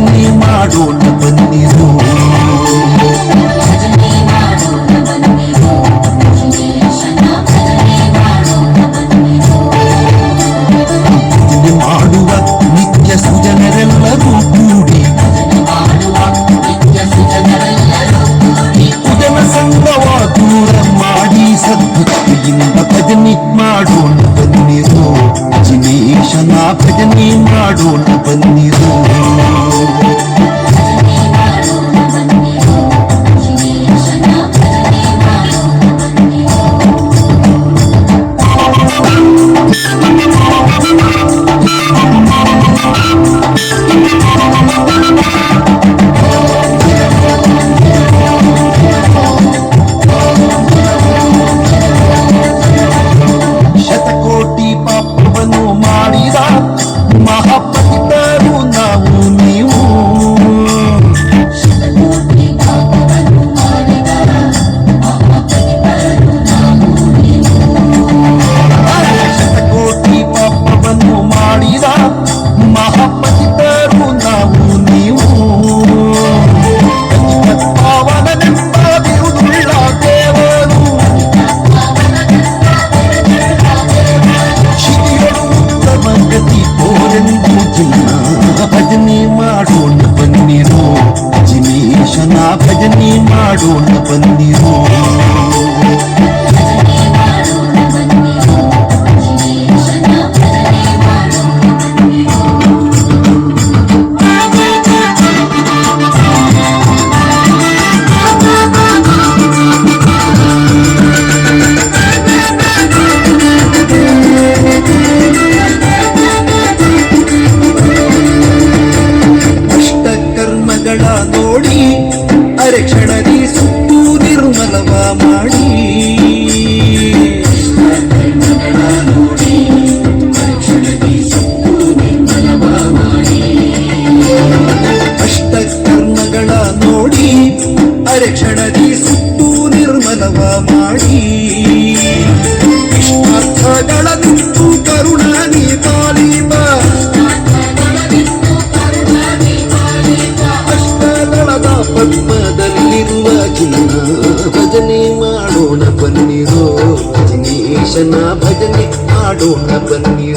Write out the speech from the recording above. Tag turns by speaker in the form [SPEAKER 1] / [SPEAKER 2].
[SPEAKER 1] ಭಜನೆ ಮಾಡೋಣ ಬನ್ನಿರು ಮಾಡುವ ನಿತ್ಯ ಸುಜನರೆಲ್ಲರೂ ಕೂಡಿ ಸುಜನ ಸಂಘವ ದೂರ ಮಾಡಿ ಸದ್ಭಕ್ತಿಯಿಂದ ಭಜನೆ ಮಾಡೋಣ ಬನ್ನಿರು ಜಿನೇಶನ ಭಜನೆ ಮಾಡೋಣ ಭಜನೆ ಮಾಡೋಣ ಬನ್ನಿರು. ಜಿನೇಶನ ಭಜನೆ ಮಾಡೋಣ ಬನ್ನಿರು. ಅರೆಕ್ಷಣದಿ ಸುತ್ತು ನಿರ್ಮಲವ ಮಾಡಿ. ಇಷ್ಟಾರ್ಥಗಳ ನಿಂತು ಕರುಣಾನಿ ಪಾಲೀಪ ಅಷ್ಟಗಳದ ಪದ್ಮದಲ್ಲಿರುವ ಚಿನ್ನ ಭಜನೆ ಮಾಡೋಣ ಬನ್ನಿರೋ. ಜಿನೇಶನ ಭಜನೆ ಮಾಡೋಣ ಬನ್ನಿ